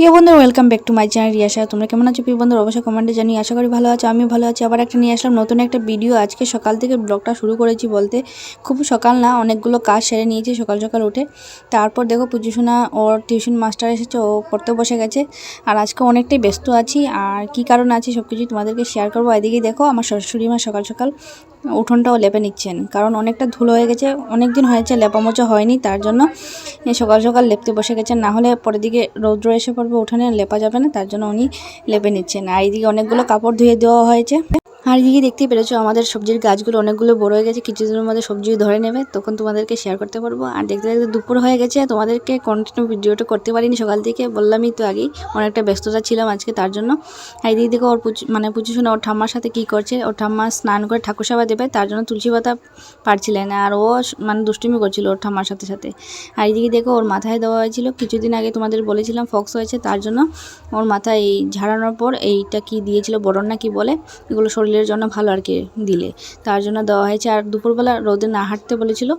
প্রিয় বন্ধু welcome back to my channel Riyasha. তোমরা কেমন আছো প্রিয় বন্ধু অবশ্যই কমেন্টে জানি আশা করি ভালো আছো, আমিও ভালো আছি। আবার একটা নিয়ে আসলাম নতুন একটা ভিডিও আজকে সকাল থেকে ব্লগটা শুরু করেছি বলতে খুব সকাল না, অনেকগুলো কাজ সেরে নিয়েছি সকাল সকাল উঠে। তারপর দেখো পুজোশোনা ওর টিউশন মাস্টার এসেছে, ও পড়তে বসে গেছে। আর আজকে অনেকটাই ব্যস্ত আছি, আর কি কারণ আছে সব কিছুই তোমাদেরকে শেয়ার করব। এদিকে দেখো আমার শাশুড়ি মা সকাল সকাল উঠোনটাও লেপে নিচ্ছেন, কারণ অনেকটা ধুলো হয়ে গেছে। অনেক দিন হয়েছে লেপা মোচা হয়নি, তার জন্য সকাল সকাল লেপতে বসে গেছেন। না হলে পরের দিকে রৌদ্র এসে পড়বে। উঠোনে লেপা যাবে না, তার জন্য উনি লেপে নিচ্ছেন। আর এইদিকে অনেকগুলো কাপড় ধুয়ে দেওয়া হয়েছে। আর এদিকে দেখতেই পেরেছ? আমাদের সবজির গাছগুলো অনেকগুলো বড় হয়ে গেছে, কিছুদিনের মধ্যে সবজি ধরে নেবে, তখন তোমাদেরকে শেয়ার করতে পারব। আর দেখতে দেখতে দুপুর হয়ে গেছে তোমাদেরকে কন্টিনিউ ভিডিওটা করতে পারিনি সকাল থেকে, বললামই তো আগেই, অনেকটা ব্যস্ততা ছিলাম আজকে তার জন্য। আর এদিকে দেখো ওর পুচু মানে পুচু শোনা, ওর ঠাম্মার সাথে কি করছে? ওর ঠাম্মা স্নান করে ঠাকুর সেবা দেবে, তার জন্য তুলসী পাতা পারছিলেন না আর ও মানে দুষ্টুমি করছিল ওর ঠাম্মার সাথে সাথে। আর এদিকে দেখো, ওর মাথায় দেওয়া হয়েছিল, কিছুদিন আগে তোমাদের বলেছিলাম ফক্স হয়েছে, তার জন্য ওর মাথায় এই ঝাড়ানোর পর এইটা কি দিয়েছিল, বরণ না কি বলে, এগুলো শরীরের জন্য ভালো আর কি দিলে। তার জন্য দেওয়া হয়েছে আর দুপুরবেলা রোদে না হাঁটতে বলেছিল,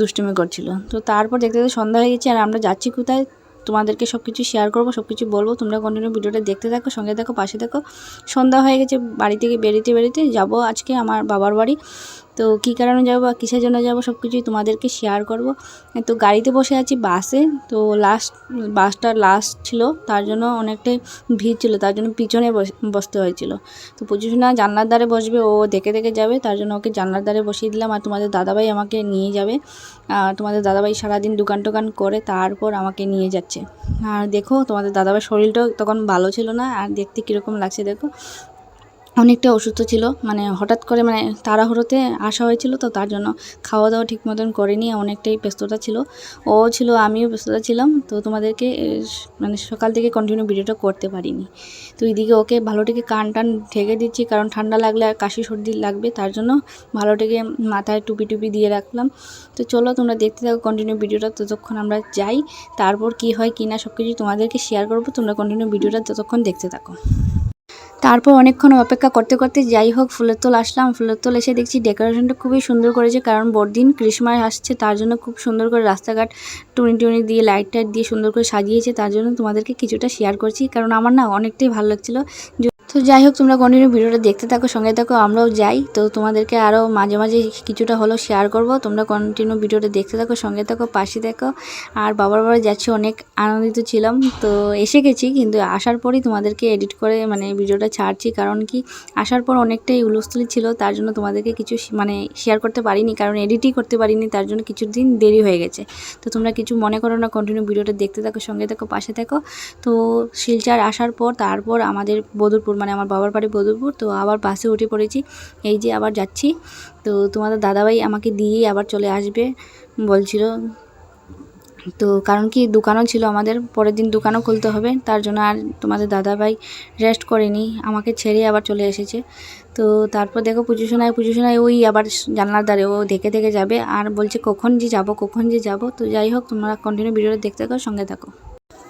দুষ্টুমি করছিল। তো তারপর দেখতে দেখতে সন্ধ্যা হয়ে গেছে আর আমরা যাচ্ছি কোথায়, তোমাদেরকে সব কিছু শেয়ার করব সব কিছু বলব। তোমরা কন্টিনিউ ভিডিওটা দেখতে থাকো, সঙ্গে দেখো পাশে দেখো সন্ধ্যা হয়ে গেছে বাড়ি থেকে বেরিতে বেরিতে যাব আজকে আমার বাবার বাড়ি। তো কী কারণে যাব বা কিসের জন্য যাব সব কিছুই তোমাদেরকে শেয়ার করব। তো গাড়িতে বসে আছি বাসে তো লাস্ট বাসটা লাস্ট ছিল, তার জন্য অনেকটাই ভিড় ছিল, তার জন্য পিছনে বস- বসতে হয়েছিল। তো পজিশনা জানলার দ্বারে বসবে, ও দেখে দেখে যাবে, তার জন্য ওকে জানলার দ্বারে বসিয়ে দিলাম। আর তোমাদের দাদাভাই আমাকে নিয়ে যাবে। আর তোমাদের দাদাভাই সারাদিন দোকান টোকান করে তারপর আমাকে নিয়ে যাচ্ছে। আর দেখো তোমাদের দাদাভাই শরীরটাও তখন ভালো ছিল না, আর দেখতে কীরকম লাগছে দেখো। অনেকটা অসুস্থ ছিল। মানে হঠাৎ করে মানে তাড়াহুড়োতে আসা হয়েছিল তো তার জন্য খাওয়া দাওয়া ঠিক মতন করেনি, অনেকটাই ব্যস্ততা ছিল। ও ছিল, আমিও ব্যস্ততা ছিলাম। তো তোমাদেরকে মানে সকাল থেকে কন্টিনিউ ভিডিওটা করতে পারিনি। তো এদিকে ওকে ভালো থেকে কান টান ঢেকে দিচ্ছি, কারণ ঠান্ডা লাগলে আর কাশি সর্দি লাগবে, তার জন্য ভালো থেকে মাথায় টুপি টুপি দিয়ে রাখলাম। তো চলো তোমরা দেখতে থাকো কন্টিনিউ ভিডিওটা ততক্ষণ আমরা যাই। তারপর কি হয় কি না সব কিছু তোমাদেরকে শেয়ার করব, তোমরা কন্টিনিউ ভিডিওটা ততক্ষণ দেখতে থাকো। তারপর অনেকক্ষণ অপেক্ষা করতে করতে যাই হোক, ফুলের তোল আসলাম। ফুলের তোল এসে দেখছি ডেকোরেশনটা খুবই সুন্দর করেছে, কারণ বড়দিন ক্রিসমাস আসছে, তার জন্য খুব সুন্দর করে রাস্তাঘাট টুনি টুনি দিয়ে, লাইট টাইট দিয়ে সুন্দর করে সাজিয়েছে। তার জন্য তোমাদেরকে কিছুটা শেয়ার করছি, কারণ আমার না অনেকটাই ভালো লাগছিল। তো যাই হোক, তোমরা কন্টিনিউ ভিডিওটা দেখতে থাকো, সঙ্গে থাকো, আমরাও যাই। তো তোমাদেরকে আরও মাঝে মাঝে কিছুটা হলো শেয়ার করব। তোমরা কন্টিনিউ ভিডিওটা দেখতে থাকো, সঙ্গে থাকো, পাশে দেখো আর বাবার বাড়ি যাচ্ছি, অনেক আনন্দিত ছিলাম। তো এসে গেছি, কিন্তু আসার পরই তোমাদেরকে এডিট করে মানে ভিডিওটা ছাড়ছি। কারণ কি, আসার পর অনেকটাই উলস্থলি ছিল, তার জন্য তোমাদেরকে কিছু মানে শেয়ার করতে পারিনি। কারণ এডিটই করতে পারিনি, তার জন্য কিছু দিন দেরি হয়ে গেছে। তো তোমরা কিছু মনে করো না কন্টিনিউ ভিডিওটা দেখতে থাকো, সঙ্গে থাকো, পাশে থাকো। তো শিলচার আসার পর, তারপর আমাদের বদরপুর মানে আমার বাবার বাড়ি বদরপুর, তো আবার বাসে উঠে পড়েছি। এই যে আবার যাচ্ছি, তো তোমাদের দাদাভাই আমাকে দিয়ে আবার চলে আসবে বলছিল। তো কারণ কি, দোকানও ছিল আমাদের, পরের দিন দোকানও খুলতে হবে, তার জন্য আর তোমাদের দাদাভাই রেস্ট করেনি, আমাকে ছেড়ে আবার চলে এসেছে। তো তারপর দেখো পুজো শোনায় পুজো শোনায় ওই আবার জানলার দ্বারে ও দেখে দেখে যাবে, আর বলছে কখন যে যাব, কখন যে যাব, তো যাই হোক, তোমরা কন্টিনিউ ভিডিওটা দেখতে থাকো, সঙ্গে থাকো।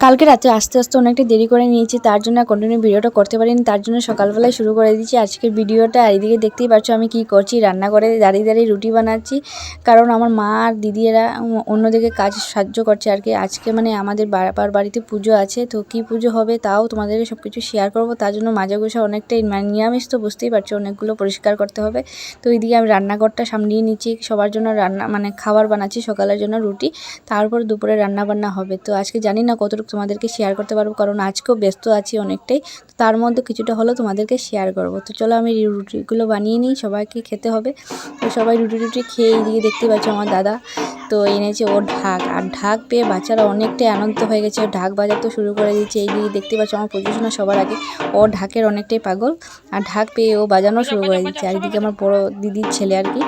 কালকে রাতে আস্তে আস্তে অনেকটা দেরি করে নিয়েছি, তার জন্য কন্টিনিউ ভিডিওটা করতে পারিনি, তার জন্য সকালবেলায় শুরু করে দিয়েছি। আজকের ভিডিওটা এদিকে দেখতেই পাচ্ছ আমি কি করছি রান্না করে দাঁড়িয়ে দাঁড়িয়ে রুটি বানাচ্ছি। কারণ আমার মা আর দিদি এরা অন্যদিকে কাজ সাহায্য করছে আর কি। আজকে মানে আমাদের বাবার বাড়িতে পুজো আছে, তো কি পুজো হবে তাও তোমাদেরকে সব কিছু শেয়ার করব। তার জন্য মাজা গোসা অনেকটাই মানে নিরামিষ তো বুঝতেই পারছ, অনেকগুলো পরিষ্কার করতে হবে। তো এইদিকে আমি রান্নাঘরটা সামলিয়ে নিচ্ছি, সবার জন্য রান্না মানে খাবার বানাচ্ছি সকালের জন্য রুটি, তারপর দুপুরে রান্না বান্না হবে। তো আজকে জানি না কতটুকু তোমাদেরকে শেয়ার করতে পারব, কারণ আজকেও ব্যস্ত আছি অনেকটাই, তো তার মধ্যে কিছুটা হলেও তোমাদেরকে শেয়ার করব। তো চলো আমি রুটিগুলো বানিয়ে নিই, সবাইকে খেতে হবে। তো সবাই রুটি রুটি খেয়ে এইদিকে দেখতে পাচ্ছ আমার দাদা। তো এনেছে ওর ঢাক, আর ঢাক পেয়ে বাচ্চারা অনেকটাই আনন্দ হয়ে গেছে। ঢাক বাজাতে শুরু করে দিয়েছে, এইদিকে দেখতে পাচ্ছ আমার পজিশনে সবার আগে। ও ঢাকের অনেকটাই পাগল, আর ঢাক পেয়ে ও বাজানো শুরু করে দিচ্ছে আর এদিকে আমার বড় দিদির ছেলে আর কি।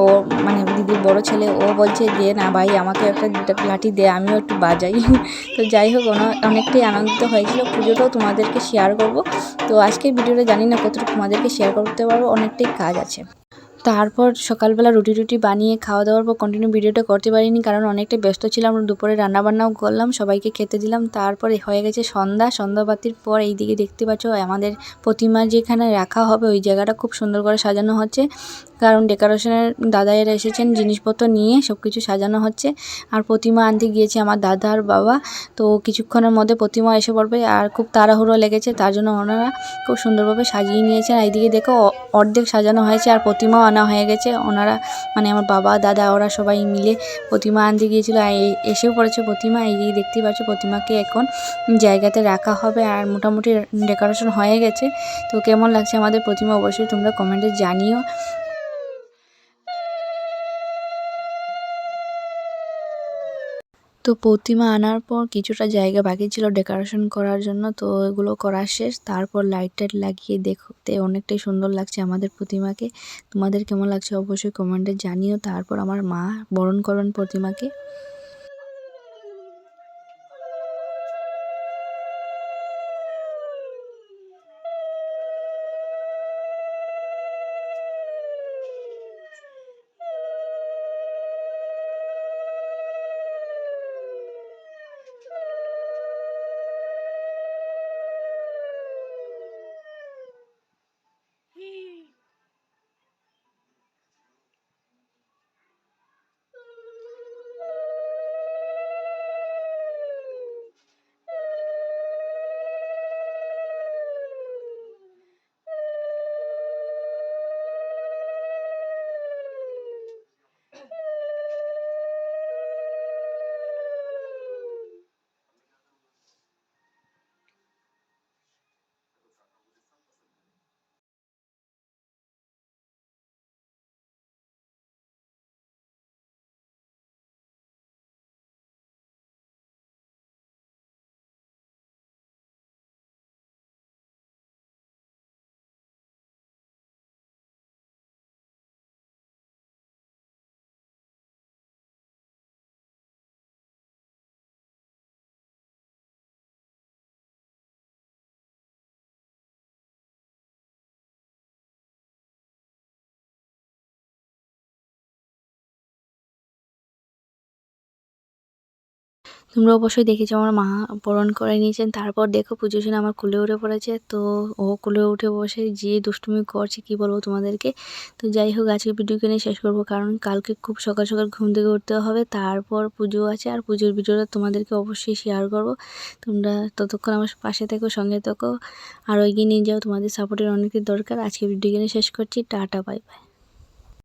ও মানে দিদির বড় ছেলে, ও বলছে যে, না ভাই আমাকে একটা লাঠি দে, আমিও একটু বাজাই। তো যাই হোক অনেকটাই আনন্দিত হয়েছিল। পুজোটাও তোমাদেরকে শেয়ার করব। তো আজকের ভিডিওটা জানি না কতটুকু তোমাদেরকে শেয়ার করতে পারব, অনেকটাই কাজ আছে। তারপর সকালবেলা রুটি টুটি বানিয়ে খাওয়া দাওয়ার পর কন্টিনিউ ভিডিওটা করতে পারিনি কারণ অনেকটা ব্যস্ত ছিলাম। দুপুরে রান্নাবান্নাও করলাম, সবাইকে খেতে দিলাম। তারপরে হয়ে গেছে সন্ধ্যা। সন্ধ্যাবাতির পর এই দিকে দেখতে পাচ্ছ আমাদের প্রতিমা যেখানে রাখা হবে ওই জায়গাটা খুব সুন্দর করে সাজানো হচ্ছে। কারণ ডেকোরেশনের দাদাইরা এসেছেন, জিনিসপত্র নিয়ে সব কিছু সাজানো হচ্ছে। আর প্রতিমা আনতে গিয়েছে আমার দাদা আর বাবা। তো কিছুক্ষণের মধ্যে প্রতিমা এসে পড়বে আর খুব তাড়াহুড়ো লেগেছে, তার জন্য ওনারা খুব সুন্দরভাবে সাজিয়ে নিয়েছেন। এইদিকে দেখো অর্ধেক সাজানো হয়েছে আর প্রতিমাও আনা হয়ে গেছে। ওনারা মানে আমার বাবা, দাদা, ওরা সবাই মিলে প্রতিমা আনতে গিয়েছিল। আর এসেও পড়েছে প্রতিমা। এই দেখতে দেখতেই পাচ্ছ, প্রতিমাকে এখন জায়গাতে রাখা হবে আর মোটামুটি ডেকোরেশন হয়ে গেছে। তো কেমন লাগছে আমাদের প্রতিমা অবশ্যই তোমরা কমেন্টে জানিও। তো প্রতিমা আনার পর কিছুটা জায়গা বাকি ছিল ডেকোরেশন করার জন্য, তো এগুলো করা শেষ। তারপর লাইট টাইট লাগিয়ে দেখতে অনেকটাই সুন্দর লাগছে আমাদের প্রতিমাকে। তোমাদের কেমন লাগছে অবশ্যই কমেন্টে জানিও। তারপর আমার মা বরণ করবেন প্রতিমাকে। তোমরা অবশ্যই দেখেছ আমার মা বরণ করে নিয়েছেন। তারপর দেখো পুজো শুনে আমার কুলে উঠে পড়েছে, তো ও কুলে উঠে বসে যে দুষ্টুমি করছে কি বলব তোমাদেরকে? তো যাই হোক আজকে ভিডিওকে নিয়ে শেষ করব, কারণ কালকে খুব সকাল সকাল ঘুম থেকে উঠতে হবে, তারপর পুজো আছে, আর পুজোর ভিডিওটা তোমাদেরকে অবশ্যই শেয়ার করব। তোমরা ততক্ষণ আমার পাশে থেকো, সঙ্গে থেকো, আর এগিয়ে নিয়ে যাও, তোমাদের সাপোর্টের অনেকের দরকার। আজকে ভিডিওকে নিয়ে শেষ করছি, টাটা বাই বাই